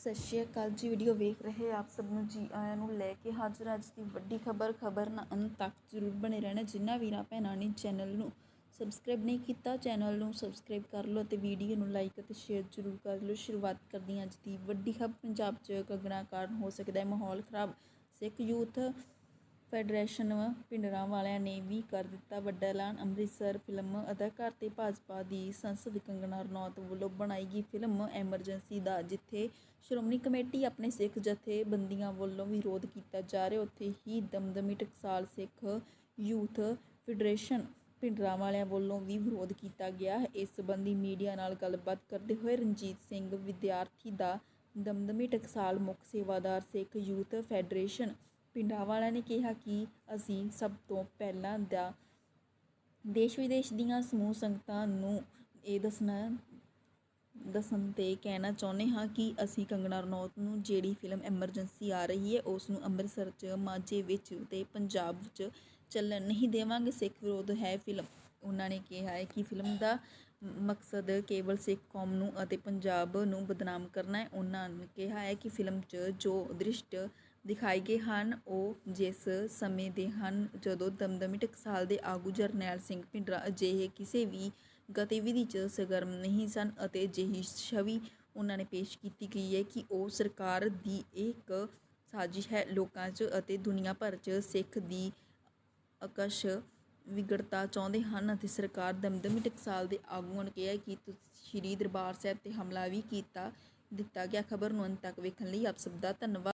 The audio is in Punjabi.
ਸਤਿ ਸ਼੍ਰੀ ਅਕਾਲ ਜੀ ਵੀਡੀਓ ਵੇਖ ਰਹੇ ਆਪ ਸਭ ਨੂੰ ਜੀ ਆਇਆਂ ਨੂੰ ਲੈ ਕੇ ਹਾਜ਼ਰ ਅੱਜ ਦੀ ਵੱਡੀ ਖਬਰ ਖਬਰ ਨਾ ਅੰਤ ਤੱਕ ਜ਼ਰੂਰ ਬਣੇ ਰਹਿਣਾ ਜਿਨ੍ਹਾਂ ਵੀਰਾਂ ਭੈਣਾਂ ਨੇ ਚੈਨਲ ਨੂੰ ਸਬਸਕ੍ਰਾਈਬ ਨਹੀਂ ਕੀਤਾ ਚੈਨਲ ਨੂੰ ਸਬਸਕ੍ਰਾਈਬ ਕਰ ਲਓ ਅਤੇ ਵੀਡੀਓ ਨੂੰ ਲਾਈਕ ਅਤੇ ਸ਼ੇਅਰ ਜ਼ਰੂਰ ਕਰ ਲਓ। ਸ਼ੁਰੂਆਤ ਕਰਦੀ ਅੱਜ ਦੀ ਵੱਡੀ ਖਬਰ, ਪੰਜਾਬ 'ਚ ਕੰਗਣਾ ਕਾਰਨ ਹੋ ਸਕਦਾ ਹੈ, ਮਾਹੌਲ ਖਰਾਬ, ਸਿੱਖ ਯੂਥ ਫੈਡਰੇਸ਼ਨ ਭਿੰਡਰਾਂ ਵਾਲਿਆਂ ਨੇ ਵੀ ਕਰ ਦਿੱਤਾ ਵੱਡਾ ਐਲਾਨ। ਅੰਮ੍ਰਿਤਸਰ ਫਿਲਮ ਅਦਾਕਾਰ ਤੇ ਭਾਜਪਾ ਦੀ ਸੰਸਦ ਕੰਗਣਾ ਰਣੌਤ ਵੱਲੋਂ ਬਣਾਈ ਗਈ ਫਿਲਮ ਐਮਰਜੈਂਸੀ ਦਾ, ਜਿੱਥੇ ਸ਼੍ਰੋਮਣੀ ਕਮੇਟੀ ਆਪਣੇ ਸਿੱਖ ਜਥੇਬੰਦੀਆਂ ਵੱਲੋਂ ਵਿਰੋਧ ਕੀਤਾ ਜਾ ਰਿਹਾ। ਉੱਥੇ ਹੀ ਦਮਦਮੀ ਟਕਸਾਲ ਸਿੱਖ ਯੂਥ ਫੈਡਰੇਸ਼ਨ ਭਿੰਡਰਾਂ ਵਾਲਿਆਂ ਵੱਲੋਂ ਵੀ ਵਿਰੋਧ ਕੀਤਾ ਗਿਆ। ਇਸ ਸੰਬੰਧੀ ਮੀਡੀਆ ਨਾਲ ਗੱਲਬਾਤ ਕਰਦੇ ਹੋਏ ਰਣਜੀਤ ਸਿੰਘ ਵਿਦਿਆਰਥੀ ਦਾ ਦਮਦਮੀ ਟਕਸਾਲ ਮੁੱਖ ਸੇਵਾਦਾਰ ਸਿੱਖ ਯੂਥ ਫੈਡਰੇਸ਼ਨ ਪਿੰਡਾਂ ਵਾਲਿਆਂ ਨੇ ਕਿਹਾ ਕਿ ਅਸੀਂ ਸਭ ਤੋਂ ਪਹਿਲਾਂ ਦਾ ਦੇਸ਼ ਵਿਦੇਸ਼ ਦੀਆਂ ਸਮੂਹ ਸੰਗਤਾਂ ਨੂੰ ਇਹ ਦੱਸਣਾ, ਦੱਸਣ ਤੇ ਕਹਿਣਾ ਚਾਹੁੰਦੇ ਹਾਂ ਕਿ ਅਸੀਂ ਕੰਗਣਾ ਰਣੌਤ ਨੂੰ ਜਿਹੜੀ ਫਿਲਮ ਐਮਰਜੈਂਸੀ ਆ ਰਹੀ ਹੈ, ਉਸ ਨੂੰ ਅੰਮ੍ਰਿਤਸਰ 'ਚ, ਮਾਝੇ ਵਿੱਚ ਤੇ ਪੰਜਾਬ 'ਚ ਚੱਲਣ ਨਹੀਂ ਦੇਵਾਂਗੇ। ਸਿੱਖ ਵਿਰੋਧ ਹੈ ਫਿਲਮ। ਉਹਨਾਂ ਨੇ ਕਿਹਾ ਹੈ ਕਿ ਫਿਲਮ ਦਾ ਮਕਸਦ ਕੇਵਲ ਸਿੱਖ ਕੌਮ ਨੂੰ ਅਤੇ ਪੰਜਾਬ ਨੂੰ ਬਦਨਾਮ ਕਰਨਾ ਹੈ। ਉਹਨਾਂ ਨੇ ਕਿਹਾ ਹੈ ਕਿ ਫਿਲਮ 'ਚ ਜੋ ਦ੍ਰਿਸ਼ਟ ਦਿਖਾਏ ਗਏ ਹਨ। ਉਹ ਜਿਸ ਸਮੇਂ ਦੇ ਹਨ, ਜਦੋਂ ਦਮਦਮੀ ਟਕਸਾਲ ਦੇ ਆਗੂ ਜਰਨੈਲ ਸਿੰਘ ਭਿੰਡਰਾ ਅਜਿਹੇ ਕਿਸੇ ਵੀ ਗਤੀਵਿਧੀ 'ਚ ਸਰਗਰਮ ਨਹੀਂ ਸਨ ਅਤੇ ਅਜਿਹੀ ਛਵੀ ਉਹਨਾਂ ਨੇ ਪੇਸ਼ ਕੀਤੀ ਗਈ ਹੈ ਕਿ ਉਹ ਸਰਕਾਰ ਦੀ ਇੱਕ ਸਾਜ਼ਿਸ਼ ਹੈ ਲੋਕਾਂ 'ਚ ਅਤੇ ਦੁਨੀਆ ਭਰ 'ਚ ਸਿੱਖ ਦੀ ਅਕਸ਼ ਵਿਗੜਤਾ ਚਾਹੁੰਦੇ ਹਨ ਅਤੇ ਸਰਕਾਰ ਦਮਦਮੀ ਟਕਸਾਲ ਦੇ ਆਗੂਆਂ ਨੇ ਕਿਹਾ ਕਿ ਤੁਸੀਂ, ਸ਼੍ਰੀ ਦਰਬਾਰ ਸਾਹਿਬ ਤੇ ਹਮਲਾ ਵੀ ਕੀਤਾ, ਦਿੱਤਾ ਗਿਆ ਖਬਰ ਨੂੰ ਅੰਤ ਤੱਕ ਵੇਖਣ ਲਈ ਆਪ ਸਭ ਦਾ ਧੰਨਵਾਦ।